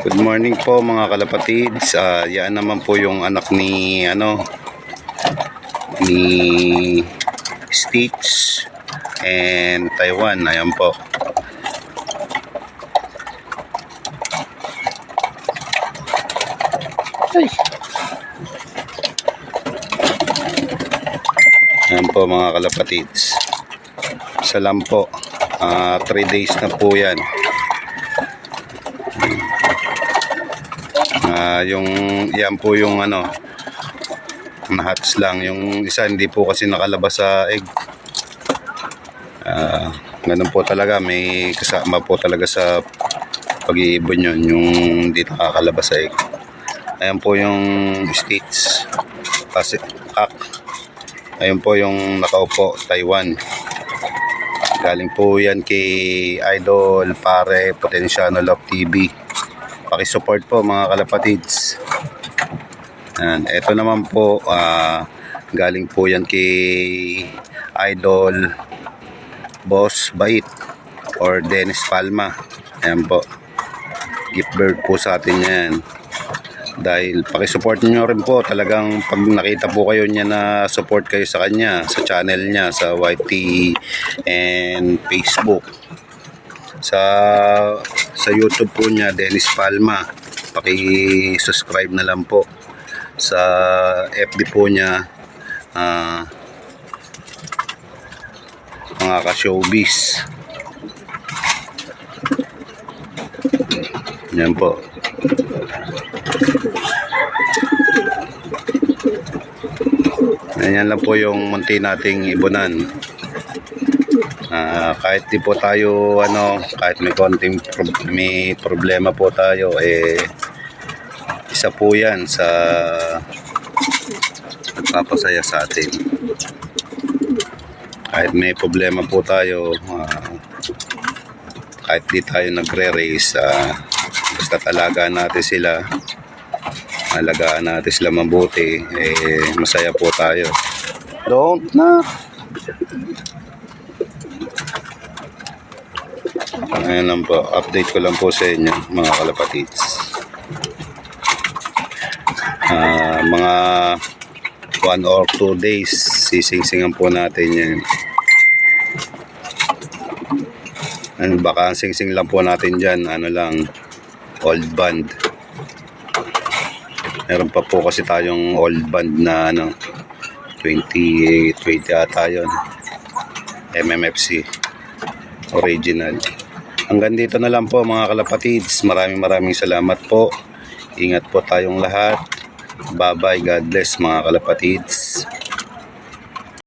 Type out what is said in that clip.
Good morning po mga kalapatids. Ah, yan naman po yung anak ni ano ni Stitch and Taiwan. Ayan po. Ay. Ayan po mga kalapatids. Isa lang po. 3 days na po yan. Ah, yung yan po yung ano nahats lang. Yung isa hindi po kasi nakalabas sa egg. Ah, ganun po talaga. May kasama po talaga sa pag-iibon yun yung hindi nakakalabas sa egg. Ayan po yung states kasi kak ayun po yung nakaupo Taiwan. Galing po yan kay Idol Pare Potenciano Love TV Pakisupport po mga kalapatids. Yan. Ito naman po, ah, galing po yan kay Idol Boss Bait or Dennis Palma. Ayan po. Gift bird po sa atin yan. Dahil pakisupport nyo rin po talagang pag nakita po kayo niya na support kayo sa kanya sa channel niya sa YT and Facebook sa sa YouTube po niya Dennis Palma. Paki-subscribe na lang po. Sa FB po niya ah, mga ka-showbiz. Yan po. Ganyan lang po yung munti nating ibunan. Ah, kahit di po tayo ano, kahit may konting pro- may problema po tayo eh isa po 'yan sa nagpapasaya sa atin. Kahit may problema po tayo, ah, kahit di tayo nagre-race, ah, basta talagaan natin sila, alagaan natin sila mabuti, eh, masaya po tayo. Don't na. Ayan lang po, update ko lang po sa inyo mga kalapatids. Ah, mga 1 or 2 days, sisingsingan po natin yan. Ano, baka singsing lang po natin dyan, ano lang, old band. Meron pa po kasi tayong old band na ano, 20, 20 ata yun. MMFC original. Hanggang dito na lang po mga kalapatids. Maraming maraming salamat po. Ingat po tayong lahat. Bye bye. God bless mga kalapatids.